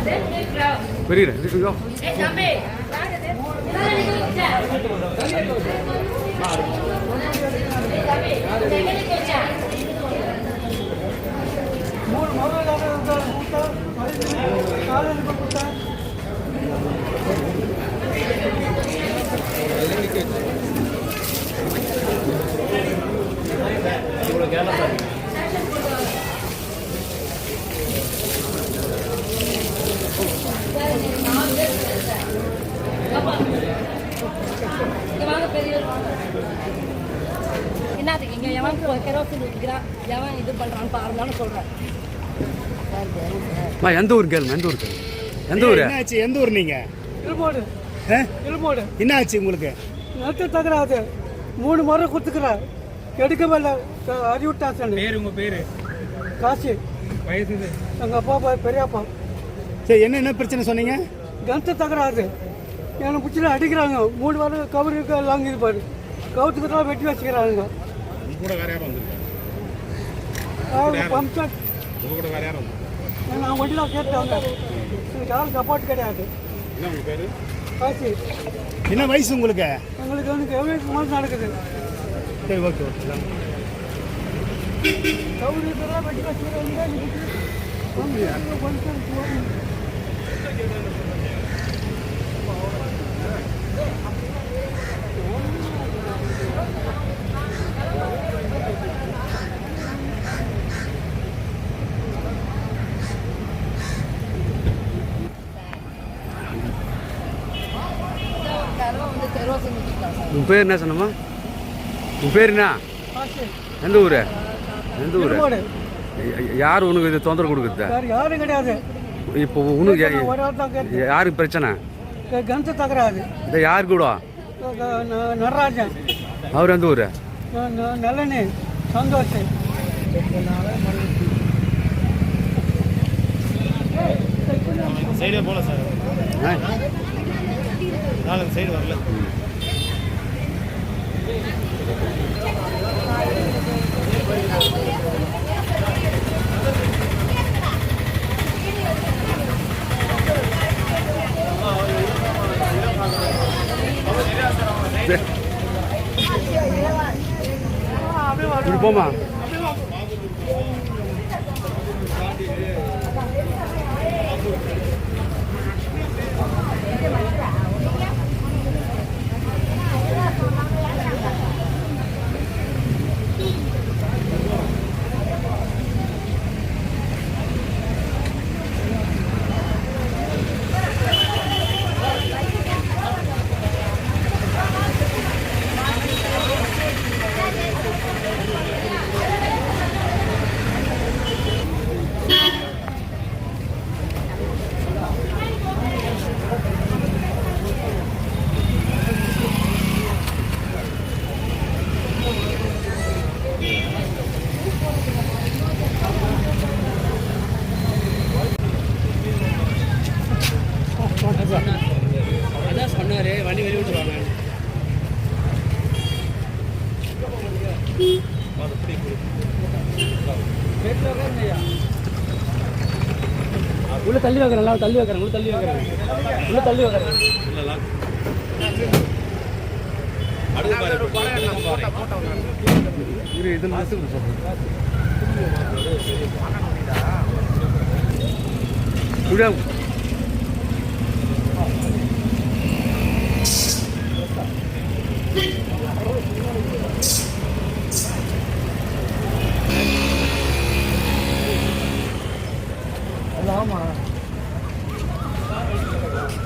ફરી રહે લીધું જાઓ મૂળ મારો લાગે ઉતાર ઉતાર ફરી કાલે என்னதுக்கு இங்க எவன் கெரோசின் ஊற்றிக்கிறான் எவன் இது பண்றான்னு பாருங்கன்னு அம்மா எந்த ஊர் கேளுங்க எந்த ஊர் கேளுங்க. எந்த ஊர்? என்னாச்சு எந்த ஊர் நீங்க? ஆ? இழுமோடு என்னாச்சு உங்களுக்கு? நட்டு தகராது மூணு மரம் கொடுத்துக்கிறேன் எடுக்கவே இல்லை அறிவிட்டா சொல்லி பேர் உங்க பேரு? காசு. வயசு அப்பா அப்பா பெரியப்பா. சரி என்ன என்ன பிரச்சனை சொன்னீங்க? கணத்து தகராது என்னை பிடிச்சி அடிக்கிறாங்க. மூணு வாரம் கவருக்கு எல்லாம் இது பாரு. கவுத்துக்கு தான் வெட்டி வச்சுக்கிறாங்க. நான் வண்டியில் கேட்டாங்க. எனக்கு யாரும் சப்போர்ட் கிடையாது. என்ன வயசு உங்களுக்கு? எங்களுக்கு வந்து எவ்வளோ மாதிரி நடக்குது. சரி ஓகே ஓகே கவுருக்கு தான் வெட்டி வச்சுக்கிறாங்க. உன் பேர் என்ன சொன்னம்மா? உன் பேர் என்ன? எந்த ஊர்? எந்த ஊர்? யார் உனக்கு இது தொந்தரவு கொடுக்குறது? யாரும் கிடையாது. இப்போ உனக்கு யாருக்கு பிரச்சனை? கணத்து தகராது இந்த யார் கூட? நடராஜன். அவர் எந்த ஊர்? ந- ந- நளினி. சந்தோஷ். சைடே போல சார். ஆ நாலு சைடு வரல போமா உள்ள தள்ளி வைக்கிறேன் நல்லா தள்ளி வைக்கிறேன் உள்ள தள்ளி வைக்கிறேன். உள்ள தள்ளி வைக்கிறேன். இரு இது மெசேஜ்